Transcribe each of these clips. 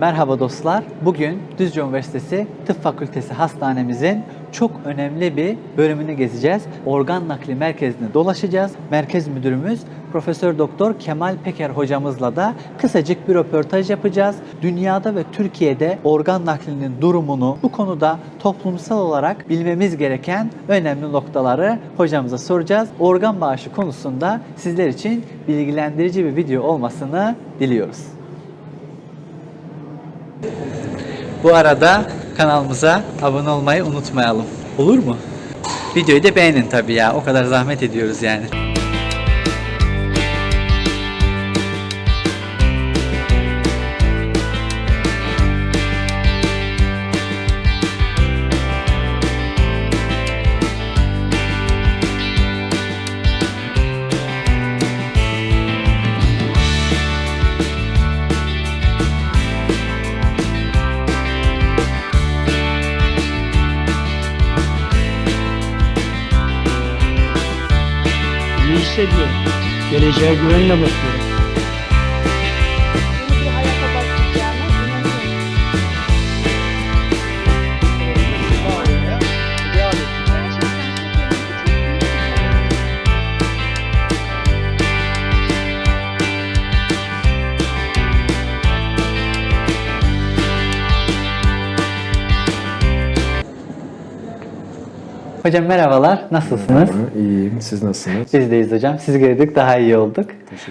Merhaba dostlar. Bugün Düzce Üniversitesi Tıp Fakültesi Hastanemizin çok önemli bir bölümünü gezeceğiz. Organ nakli merkezine dolaşacağız. Merkez müdürümüz Profesör Doktor Kemal Peker hocamızla da kısacık bir röportaj yapacağız. Dünyada ve Türkiye'de organ naklinin durumunu bu konuda toplumsal olarak bilmemiz gereken önemli noktaları hocamıza soracağız. Organ bağışı konusunda sizler için bilgilendirici bir video olmasını diliyoruz. Bu arada kanalımıza abone olmayı unutmayalım. Olur mu? Videoyu da beğenin tabii ya. O kadar zahmet ediyoruz yani. İyi hissediyorum. Geleceğe güvenle bakıyorum. Hocam merhabalar. Nasılsınız? Merhaba, İyiyim. Siz nasılsınız? Biz deyiz hocam. Sizi gördük daha iyi olduk.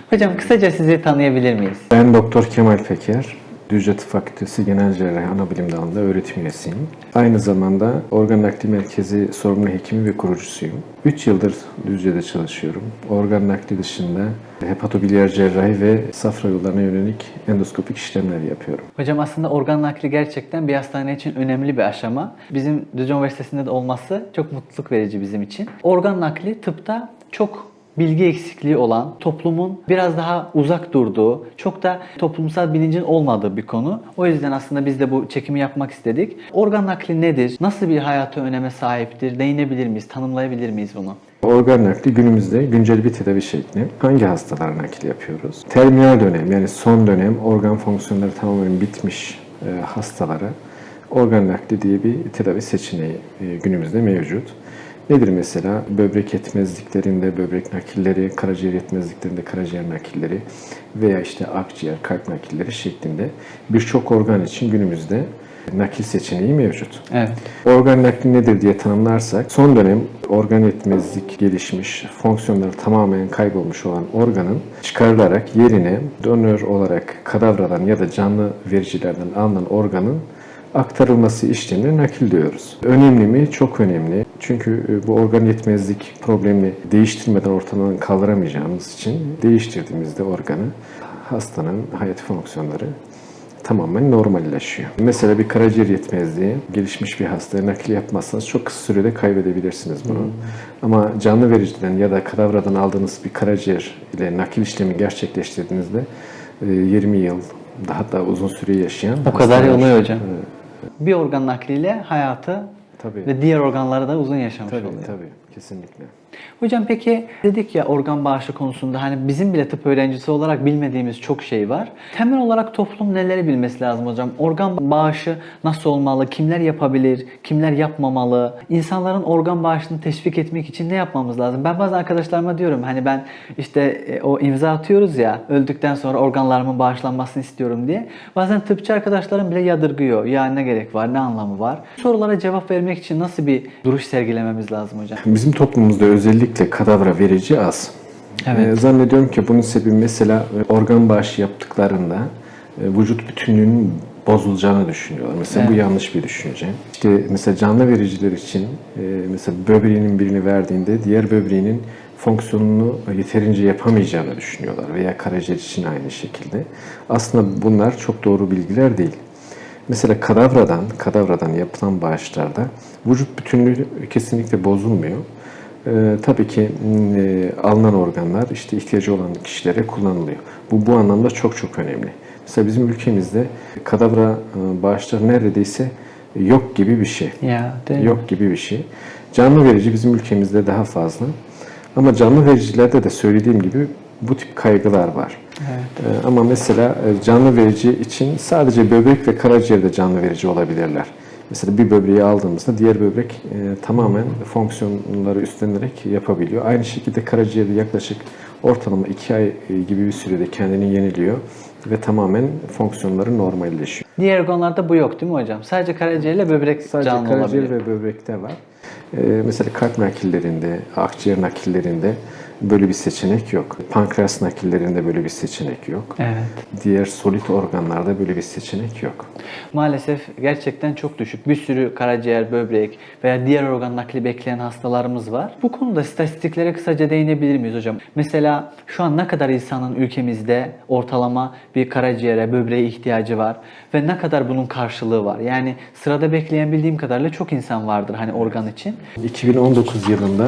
Hocam kısaca sizi tanıyabilir miyiz? Ben Doktor Kemal Peker. Düzce Fakültesi Genel Cerrahi Anabilim Dalı'nda öğretim üyesiyim. Aynı zamanda Organ Nakli Merkezi sorumlu hekimi ve kurucusuyum. 3 yıldır Düzce'de çalışıyorum. Organ nakli dışında hepatobiliyer cerrahi ve safra yollarına yönelik endoskopik işlemler yapıyorum. Hocam aslında organ nakli gerçekten bir hastane için önemli bir aşama. Bizim Düzce Üniversitesi'nde de olması çok mutluluk verici bizim için. Organ nakli tıpta çok bilgi eksikliği olan, toplumun biraz daha uzak durduğu, çok da toplumsal bilincin olmadığı bir konu. O yüzden aslında biz de bu çekimi yapmak istedik. Organ nakli nedir? Nasıl bir hayata öneme sahiptir? Değinebilir miyiz? Tanımlayabilir miyiz bunu? Organ nakli günümüzde güncel bir tedavi şekli. Hangi hastalara nakil yapıyoruz? Terminal dönem yani son dönem organ fonksiyonları tamamen bitmiş e, hastalara organ nakli diye bir tedavi seçeneği e, günümüzde mevcut. Nedir mesela? Böbrek yetmezliklerinde böbrek nakilleri, karaciğer yetmezliklerinde karaciğer nakilleri veya işte akciğer, kalp nakilleri şeklinde birçok organ için günümüzde nakil seçeneği mevcut. Evet. Organ nakli nedir diye tanımlarsak, son dönem organ yetmezlik gelişmiş, fonksiyonları tamamen kaybolmuş olan organın çıkarılarak yerine donör olarak kadavradan ya da canlı vericilerden alınan organın aktarılması işlemine nakil diyoruz. Önemli mi? Çok önemli. Çünkü e, bu organ yetmezlik problemini değiştirmeden ortadan kaldıramayacağımız için değiştirdiğimizde organı hastanın hayat fonksiyonları tamamen normalleşiyor. Mesela bir karaciğer yetmezliği gelişmiş bir hastaya nakil yapmazsanız çok kısa sürede kaybedebilirsiniz bunu. Ama canlı vericiden ya da kadavradan aldığınız bir karaciğer ile nakil işlemi gerçekleştirdiğinizde e, 20 yıl daha da uzun süre yaşayan O kadar oluyor hocam. Evet, Bir organ nakliyle hayatı Tabii. ve diğer organları da uzun yaşamış Tabii oluyor. tabii kesinlikle. Hocam peki dedik ya organ bağışı konusunda hani bizim bile tıp öğrencisi olarak bilmediğimiz çok şey var. Temel olarak toplum neleri bilmesi lazım hocam? Organ bağışı nasıl olmalı? Kimler yapabilir? Kimler yapmamalı? İnsanların organ bağışını teşvik etmek için ne yapmamız lazım? Ben bazı arkadaşlarıma diyorum hani ben işte e, o imza atıyoruz ya öldükten sonra organlarımın bağışlanmasını istiyorum diye. Bazen tıpçı arkadaşlarım bile yadırgıyor. Ya ne gerek var? Ne anlamı var? Sorulara cevap vermek için nasıl bir duruş sergilememiz lazım hocam? Bizim toplumumuzda özellikle kadavra verici az. Evet. Ee, zannediyorum ki bunun sebebi mesela e, organ bağışı yaptıklarında e, vücut bütünlüğünün bozulacağını düşünüyorlar. Mesela bu Evet. yanlış bir düşünce. İşte mesela canlı vericiler için e, mesela böbreğinin birini verdiğinde diğer böbreğinin fonksiyonunu yeterince yapamayacağını düşünüyorlar veya karaciğer için aynı şekilde. Aslında bunlar çok doğru bilgiler değil. Mesela kadavradan, kadavradan yapılan bağışlarda vücut bütünlüğü kesinlikle bozulmuyor. Ee, tabii ki m, e, alınan organlar işte ihtiyacı olan kişilere kullanılıyor. Bu bu anlamda çok çok önemli. Mesela bizim ülkemizde kadavra e, bağışları neredeyse yok gibi bir şey. Ya değil mi? Yok gibi bir şey. Canlı verici bizim ülkemizde daha fazla. Ama canlı vericilerde de söylediğim gibi bu tip kaygılar var. Evet. Ee, Ama mesela e, canlı verici için sadece böbrek ve karaciğer de canlı verici olabilirler. Mesela bir böbreği aldığımızda diğer böbrek e, tamamen fonksiyonları üstlenerek yapabiliyor. Aynı şekilde karaciğerde yaklaşık ortalama 2 ay e, gibi bir sürede kendini yeniliyor ve tamamen fonksiyonları normalleşiyor. Diğer organlarda bu yok değil mi hocam? Sadece karaciğerle böbrek Sadece canlı karaciğer olabilir. ve böbrekte var. Ee, mesela kalp nakillerinde, akciğer nakillerinde böyle bir seçenek yok. Pankreas nakillerinde böyle bir seçenek yok. Evet. Diğer solit organlarda böyle bir seçenek yok. Maalesef gerçekten çok düşük. Bir sürü karaciğer, böbrek veya diğer organ nakli bekleyen hastalarımız var. Bu konuda istatistiklere kısaca değinebilir miyiz hocam? Mesela şu an ne kadar insanın ülkemizde ortalama bir karaciğere, böbreğe ihtiyacı var ve ne kadar bunun karşılığı var? Yani sırada bekleyen bildiğim kadarıyla çok insan vardır hani organ için. 2019 yılında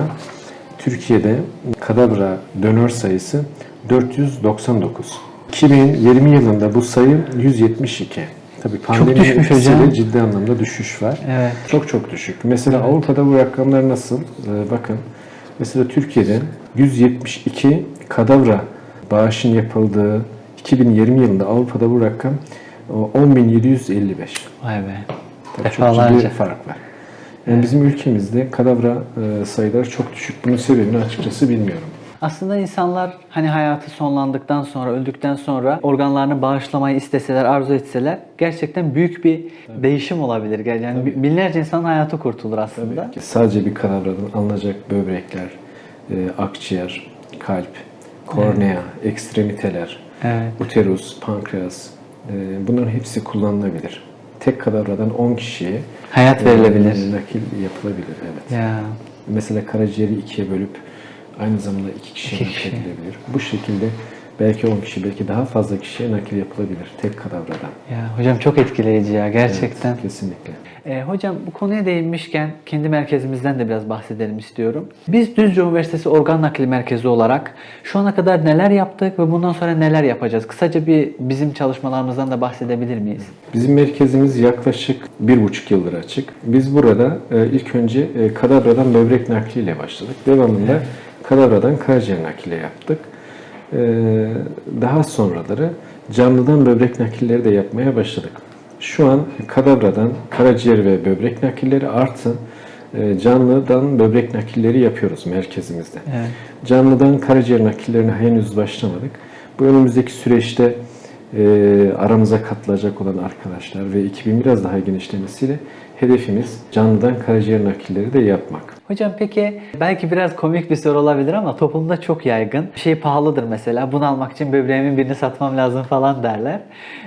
Türkiye'de kadavra donör sayısı 499. 2020 yılında bu sayı 172. Tabii pandemi düşmüş etkisiyle hocam. ciddi anlamda düşüş var. Evet. Çok çok düşük. Mesela Avrupa'da bu rakamlar nasıl? Ee, bakın. Mesela Türkiye'de 172 kadavra bağışın yapıldığı 2020 yılında Avrupa'da bu rakam o, 10.755. Vay be. Tabii çok ciddi Defalarca. fark var. Yani bizim ülkemizde kadavra e, sayıları çok düşük. Bunun sebebini açıkçası bilmiyorum. Aslında insanlar hani hayatı sonlandıktan sonra, öldükten sonra organlarını bağışlamayı isteseler, arzu etseler gerçekten büyük bir değişim olabilir. Yani binlerce insanın hayatı kurtulur aslında. Sadece bir kadavradan alınacak böbrekler, e, akciğer, kalp, kornea, ekstremiteler, Evet. uterus, pankreas e, bunların hepsi kullanılabilir. Tek kadavradan 10 kişiye Hayat e, verilebilir. nakil yapılabilir. Evet. Ya. Mesela karaciğeri ikiye bölüp aynı zamanda iki kişiye İki kişi. nakledilebilir. Bu şekilde belki 10 kişi, belki daha fazla kişiye nakil yapılabilir tek kadavradan. Ya hocam çok etkileyici ya gerçekten. Evet, kesinlikle. Ee, hocam bu konuya değinmişken kendi merkezimizden de biraz bahsedelim istiyorum. Biz Düzce Üniversitesi Organ Nakli Merkezi olarak şu ana kadar neler yaptık ve bundan sonra neler yapacağız? Kısaca bir bizim çalışmalarımızdan da bahsedebilir miyiz? Bizim merkezimiz yaklaşık bir buçuk yıldır açık. Biz burada e, ilk önce e, kadavradan böbrek nakliyle başladık. Devamında kadavradan karaciğer nakli yaptık. E, daha sonraları canlıdan böbrek nakilleri de yapmaya başladık. Şu an kadavradan karaciğer ve böbrek nakilleri artı e, canlıdan böbrek nakilleri yapıyoruz merkezimizde. Evet. Canlıdan karaciğer nakillerine henüz başlamadık. Bu önümüzdeki süreçte e, aramıza katılacak olan arkadaşlar ve ekibin biraz daha genişlemesiyle hedefimiz canlıdan karaciğer nakilleri de yapmak. Hocam peki belki biraz komik bir soru olabilir ama toplumda çok yaygın. Bir şey pahalıdır mesela. Bunu almak için böbreğimin birini satmam lazım falan derler.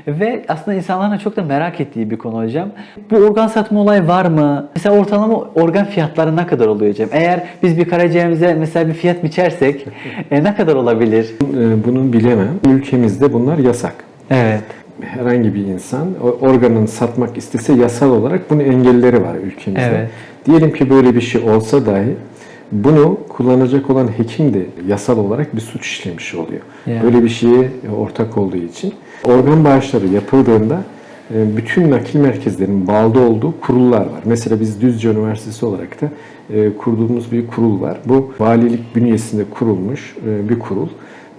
Ve aslında insanların da çok da merak ettiği bir konu hocam. Bu organ satma olayı var mı? Mesela ortalama organ fiyatları ne kadar oluyor hocam? Eğer biz bir karaciğerimize mesela bir fiyat biçersek e, ne kadar olabilir? E, bunu bilemem. Ülkemizde bunlar yasak. Evet. Herhangi bir insan organını satmak istese yasal olarak bunun engelleri var ülkemizde. Evet. Diyelim ki böyle bir şey olsa dahi bunu kullanacak olan hekim de yasal olarak bir suç işlemiş oluyor. Ya. Böyle bir şeye ortak olduğu için. Organ bağışları yapıldığında e, bütün nakil merkezlerinin bağlı olduğu kurullar var. Mesela biz Düzce Üniversitesi olarak da e, kurduğumuz bir kurul var. Bu valilik bünyesinde kurulmuş e, bir kurul.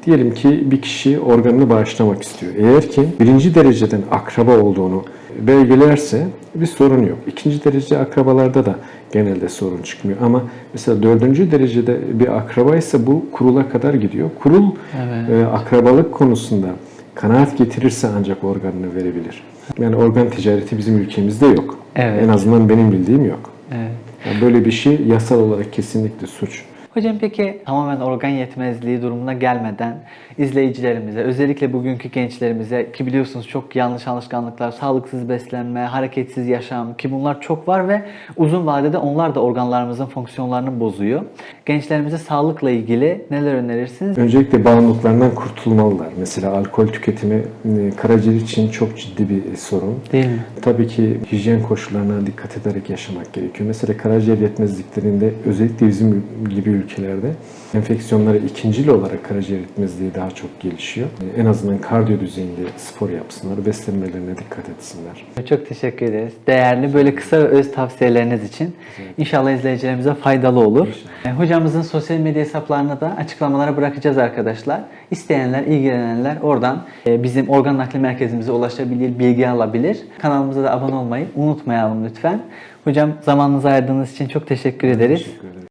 Diyelim ki bir kişi organını bağışlamak istiyor. Eğer ki birinci dereceden akraba olduğunu belgelerse bir sorun yok. İkinci derece akrabalarda da genelde sorun çıkmıyor. Ama mesela dördüncü derecede bir akrabaysa bu kurula kadar gidiyor. Kurul Evet. e, akrabalık konusunda kanaat getirirse ancak organını verebilir. Yani organ ticareti bizim ülkemizde yok. Evet. En azından benim bildiğim yok. Evet. Yani böyle bir şey yasal olarak kesinlikle suç. Hocam peki tamamen organ yetmezliği durumuna gelmeden izleyicilerimize, özellikle bugünkü gençlerimize ki biliyorsunuz çok yanlış alışkanlıklar, sağlıksız beslenme, hareketsiz yaşam ki bunlar çok var ve uzun vadede onlar da organlarımızın fonksiyonlarını bozuyor. Gençlerimize sağlıkla ilgili neler önerirsiniz? Öncelikle bağımlılıklarından kurtulmalılar. Mesela alkol tüketimi e, karaciğer için çok ciddi bir sorun. Değil mi? Tabii ki hijyen koşullarına dikkat ederek yaşamak gerekiyor. Mesela karaciğer yetmezliklerinde özellikle bizim gibi ülkelerde enfeksiyonları ikincil olarak karaciğer yetmezliği daha çok gelişiyor. E, En azından kardiyo düzeyinde spor yapsınlar, beslenmelerine dikkat etsinler. Çok teşekkür ederiz. Değerli böyle kısa ve öz tavsiyeleriniz için. İnşallah izleyicilerimize faydalı olur. E, Hocamızın sosyal medya hesaplarını da açıklamalara bırakacağız arkadaşlar. İsteyenler, ilgilenenler oradan e, bizim organ nakli merkezimize ulaşabilir, bilgi alabilir. Kanalımıza da abone olmayı unutmayalım lütfen. Hocam zamanınızı ayırdığınız için çok teşekkür ederiz. Teşekkür ederim.